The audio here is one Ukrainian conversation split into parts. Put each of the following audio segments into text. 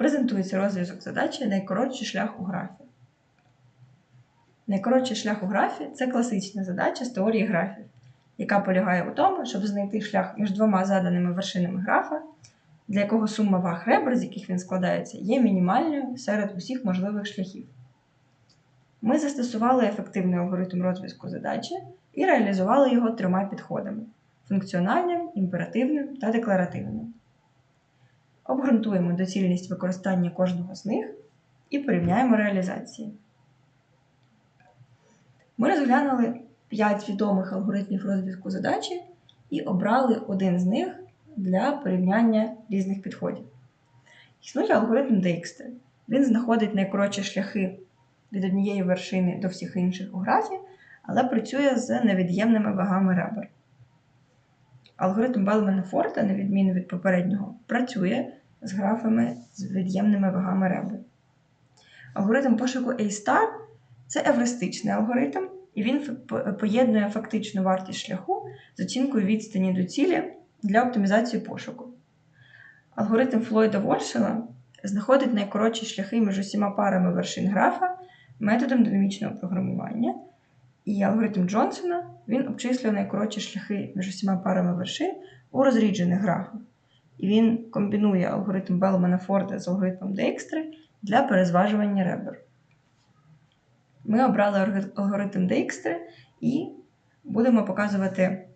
презентується розв'язок задачі найкоротший шлях у графі. Найкоротший шлях у графі це класична задача з теорії графів, яка полягає у тому, щоб знайти шлях між двома заданими вершинами графа, для якого сума ваг ребер, з яких він складається, є мінімальною серед усіх можливих шляхів. Ми застосували ефективний алгоритм розв'язку задачі і реалізували його трьома підходами: функціональним, імперативним та декларативним. Обґрунтуємо доцільність використання кожного з них і порівняємо реалізації. Ми розглянули 5 відомих алгоритмів розв'язку задачі і обрали один з них для порівняння різних підходів. Існує алгоритм Dijkstra. Він знаходить найкоротші шляхи від однієї вершини до всіх інших у графі, але працює з невід'ємними вагами ребер. Алгоритм Белмана Форта, на відміну від попереднього, працює з графами з від'ємними вагами ребер. Алгоритм пошуку A-Star це евристичний алгоритм, і він поєднує фактичну вартість шляху з оцінкою відстані до цілі для оптимізації пошуку. Алгоритм Флойда Вольшела знаходить найкоротші шляхи між усіма парами вершин графа методом динамічного програмування. І алгоритм Джонсона він обчислює найкоротші шляхи між усіма парами вершин у розріджених графах. І він комбінує алгоритм Белмана Форда з алгоритмом Дейкстри для перезважування ребер. Ми обрали алгоритм Дейкстри і будемо показувати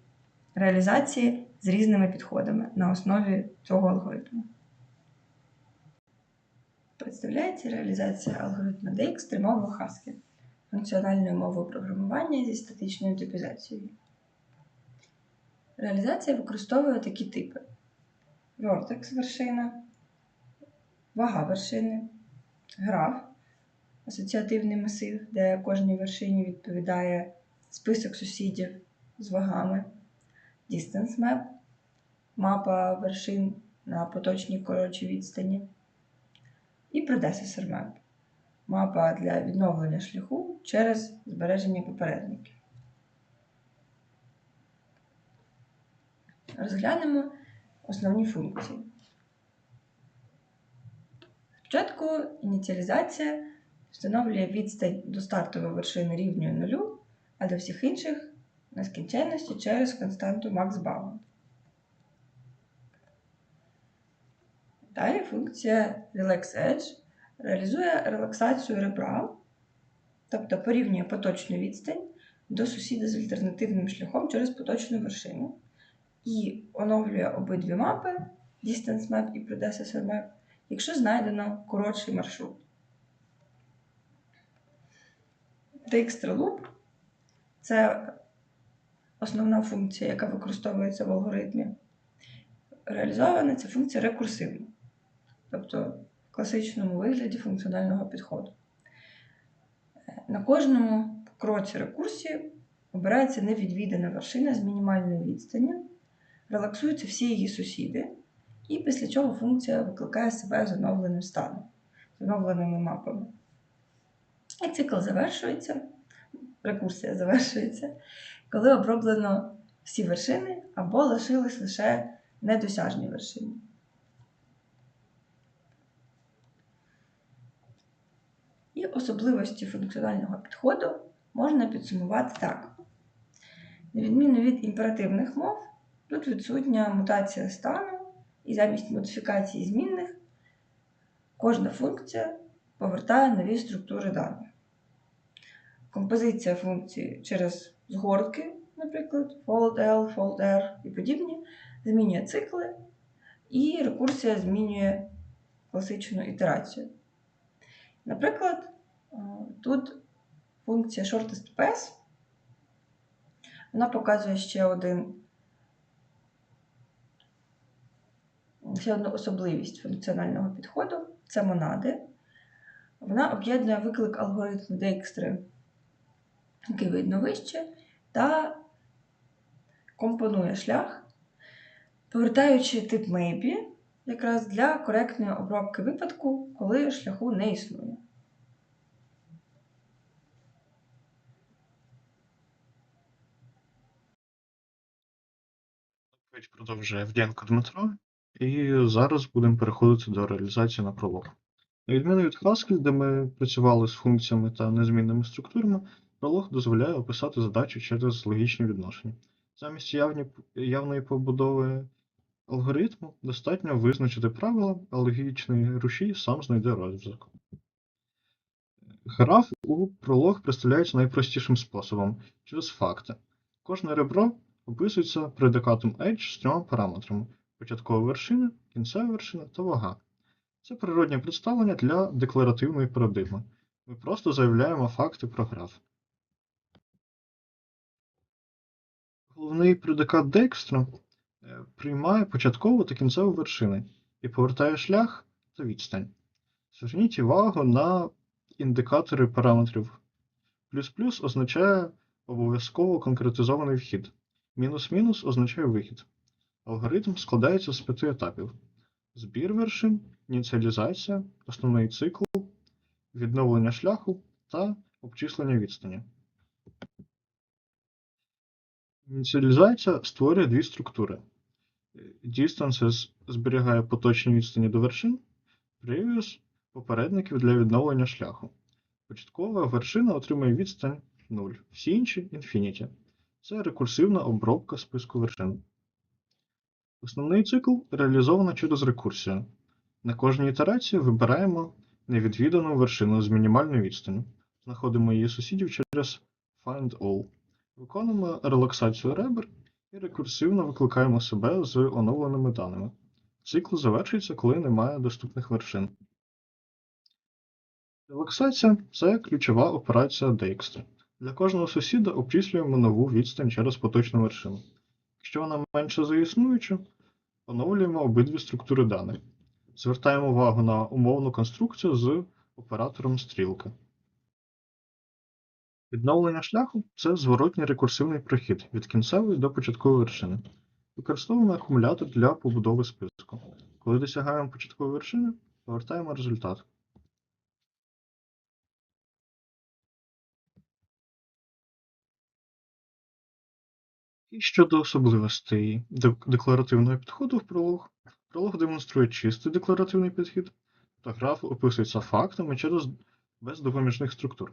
реалізації з різними підходами на основі цього алгоритму. Представляється реалізація алгоритму Dijkstra мовою Haskell, функціональною мовою програмування зі статичною типізацією. Реалізація використовує такі типи: Vertex вершина, вага вершини, граф, асоціативний масив, де кожній вершині відповідає список сусідів з вагами, Distance Map, мапа вершин на поточній коротшій відстані, і Predecessor Map, мапа для відновлення шляху через збереження попередників. Розглянемо основні функції. Спочатку ініціалізація встановлює відстань до стартової вершини рівнює нулю, а до всіх інших нескінченності через константу Bound. Далі функція Relax Edge реалізує релаксацію ребра, тобто порівнює поточну відстань до сусіда з альтернативним шляхом через поточну вершину і оновлює обидві мапи Distance Map і Predecessor Map, якщо знайдено коротший маршрут. Dijkstra Loop – це основна функція, яка використовується в алгоритмі. Реалізована ця функція рекурсивно, тобто в класичному вигляді функціонального підходу. На кожному кроці рекурсії обирається невідвідана вершина з мінімальною відстанню, релаксуються всі її сусіди, і після чого функція викликає себе з оновленим станом, з оновленими мапами. І цикл завершується, рекурсія завершується, коли оброблено всі вершини або лишились лише недосяжні вершини. І особливості функціонального підходу можна підсумувати так. На відміну від імперативних мов, тут відсутня мутація стану, і замість модифікації змінних кожна функція повертає нові структури даних. Композиція функції через згортки, наприклад, fold L, fold R і подібні, змінює цикли, і рекурсія змінює класичну ітерацію. Наприклад, е, тут функція shortest path, вона показує ще один ще одну особливість функціонального підходу це монади. Вона об'єднує виклик алгоритму Dijkstra, який видно вище, та компонує шлях, повертаючи тип maybe якраз для коректної обробки випадку, коли шляху не існує. Продовжує Авдієнко Дмитро. І зараз будемо переходити до реалізації на пролог. На відміну від Haskell, де ми працювали з функціями та незмінними структурами, пролог дозволяє описати задачу через логічні відношення. Замість явні, явної побудови алгоритму достатньо визначити правила, а логічний рушій сам знайде розв'язок. Граф у пролог представляється найпростішим способом через факти. Кожне ребро описується предикатом edge з трьома параметрами: початкова вершина, кінцева вершина та вага. Це природнє представлення для декларативної парадигми. Ми просто заявляємо факти про граф. Головний предикат Декстра е, приймає початкову та кінцеву вершини і повертає шлях та відстань. Зверніть увагу на індикатори параметрів. Плюс-плюс означає обов'язково конкретизований вхід. Мінус-мінус означає вихід. Алгоритм складається з п'яти етапів: збір вершин, ініціалізація, основний цикл, відновлення шляху та обчислення відстані. Ініціалізація створює дві структури. Distances зберігає поточні відстані до вершин, previous попередників для відновлення шляху. Початкова вершина отримує відстань 0, всі інші infinity. Це рекурсивна обробка списку вершин. Основний цикл реалізовано через рекурсію. На кожній ітерації вибираємо невідвідану вершину з мінімальною відстанню. Знаходимо її сусідів через find all. Виконуємо релаксацію ребер і рекурсивно викликаємо себе з оновленими даними. Цикл завершується, коли немає доступних вершин. Релаксація це ключова операція Dijkstra. Для кожного сусіда обчислюємо нову відстань через поточну вершину. Якщо вона менша за існуючу, оновлюємо обидві структури даних. Звертаємо увагу на умовну конструкцію з оператором стрілки. Відновлення шляху це зворотній рекурсивний прохід від кінцевої до початкової вершини. Використовуємо акумулятор для побудови списку. Коли досягаємо початкової вершини, повертаємо результат. І щодо особливостей декларативного підходу в пролог. Пролог демонструє чистий декларативний підхід, та граф описується фактами через без допоміжних структур.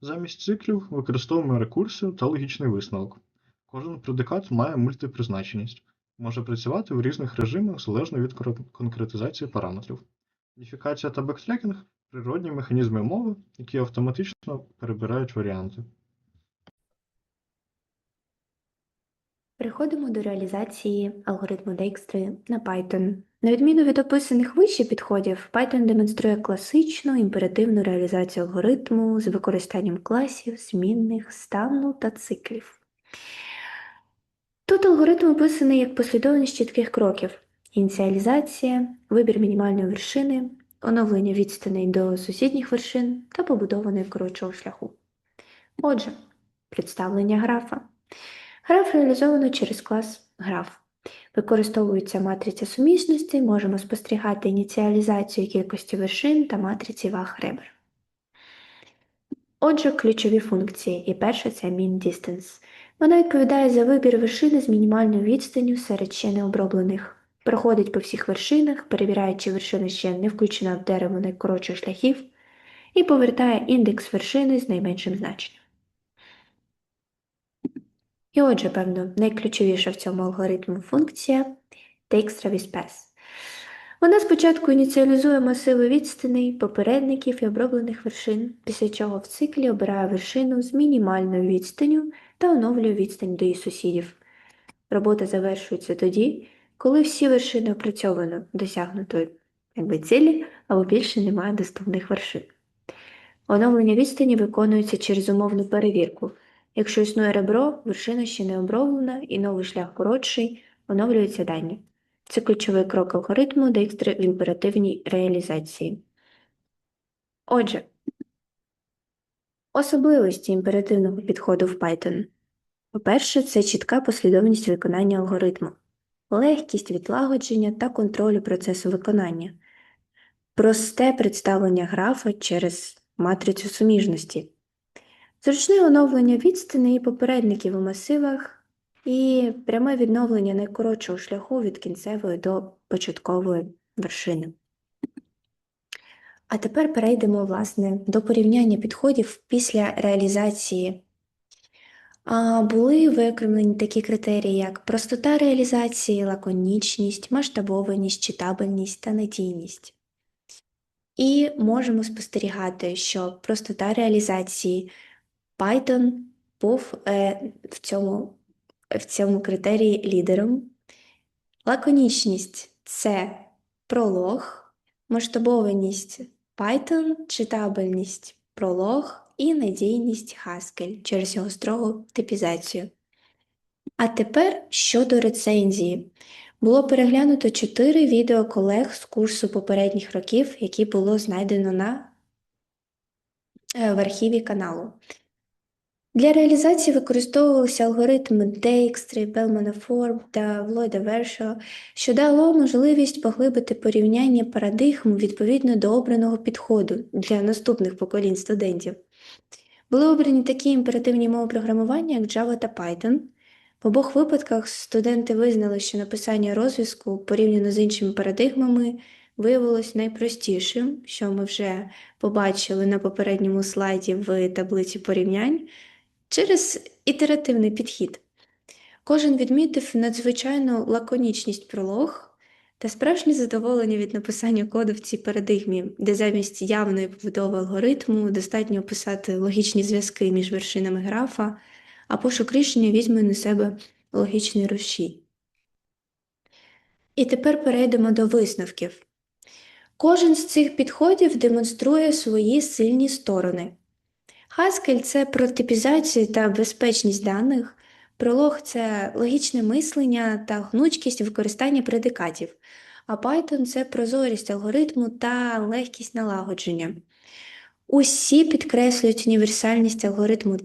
Замість циклів використовуємо рекурсію та логічний висновок. Кожен предикат має мультипризначеність, може працювати в різних режимах залежно від конкретизації параметрів. Уніфікація та бектрекінг природні механізми мови, які автоматично перебирають варіанти. Переходимо до реалізації алгоритму Dijkstra на Python. На відміну від описаних вище підходів, Python демонструє класичну імперативну реалізацію алгоритму з використанням класів, змінних, стану та циклів. Тут алгоритм описаний як послідовність чітких кроків: ініціалізація, вибір мінімальної вершини, оновлення відстаней до сусідніх вершин та побудова найкоротшого шляху. Отже, представлення графа. Граф реалізовано через клас граф. Використовується матриця сумісностей, можемо спостерігати ініціалізацію кількості вершин та матриці ваг ребер. Отже, ключові функції. І перша це min-distance. Вона відповідає за вибір вершини з мінімальною відстанню серед ще необроблених. Проходить по всіх вершинах, перевіряє, чи вершина ще не включена в дерево найкоротших шляхів, і повертає індекс вершини з найменшим значенням. І отже, певно, найключовіша в цьому алгоритмі функція with. Вона спочатку ініціалізує масиви відстаней, попередників і оброблених вершин, після чого в циклі обирає вершину з мінімальною відстанню та оновлює відстань до її сусідів. Робота завершується тоді, коли всі вершини опрацьовано досягнуто якби, цілі або більше немає доступних вершин. Оновлення відстані виконується через умовну перевірку. Якщо існує ребро, вершина ще не оброблена і новий шлях коротший, оновлюються дані. Це ключовий крок алгоритму Dijkstra в імперативній реалізації. Отже, особливості імперативного підходу в Python. По-перше, це чітка послідовність виконання алгоритму, легкість відлагодження та контролю процесу виконання, просте представлення графа через матрицю суміжності. Зручне оновлення відстаней і попередників у масивах і пряме відновлення найкоротшого шляху від кінцевої до початкової вершини. А тепер перейдемо, власне, до порівняння підходів після реалізації. А, були виокремлені такі критерії, як простота реалізації, лаконічність, масштабованість, читабельність та надійність. І можемо спостерігати, що простота реалізації Python був е, в, цьому, в цьому критерії лідером. Лаконічність це пролог, масштабованість Python, читабельність пролог і надійність Haskell через його строгу типізацію. А тепер щодо рецензії. Було переглянуто чотири відео колег з курсу попередніх років, які було знайдено на, е, в архіві каналу. Для реалізації використовувалися алгоритми Dijkstra, Bellman-Form та Влойда Вершо, що дало можливість поглибити порівняння парадигм відповідно до обраного підходу для наступних поколінь студентів. Були обрані такі імперативні мови програмування, як Java та Python. В обох випадках студенти визнали, що написання розв'язку порівняно з іншими парадигмами виявилось найпростішим, що ми вже побачили на попередньому слайді в таблиці порівнянь, через ітеративний підхід. Кожен відмітив надзвичайну лаконічність пролог та справжнє задоволення від написання коду в цій парадигмі, де замість явної побудови алгоритму достатньо описати логічні зв'язки між вершинами графа, а пошук рішення візьме на себе логічний розшій. І тепер перейдемо до висновків. Кожен з цих підходів демонструє свої сильні сторони. Haskell – це про типізацію та безпечність даних, пролог – це логічне мислення та гнучкість використання предикатів, а Python – це прозорість алгоритму та легкість налагодження. Усі підкреслюють універсальність алгоритму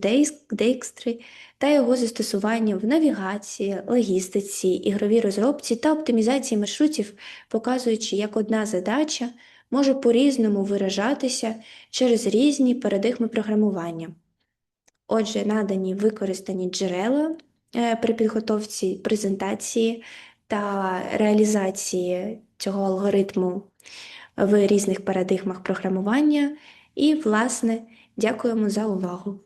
Dijkstra та його застосування в навігації, логістиці, ігровій розробці та оптимізації маршрутів, показуючи, як одна задача може по-різному виражатися через різні парадигми програмування. Отже, надані використані джерела е, при підготовці презентації та реалізації цього алгоритму в різних парадигмах програмування. І, власне, дякуємо за увагу.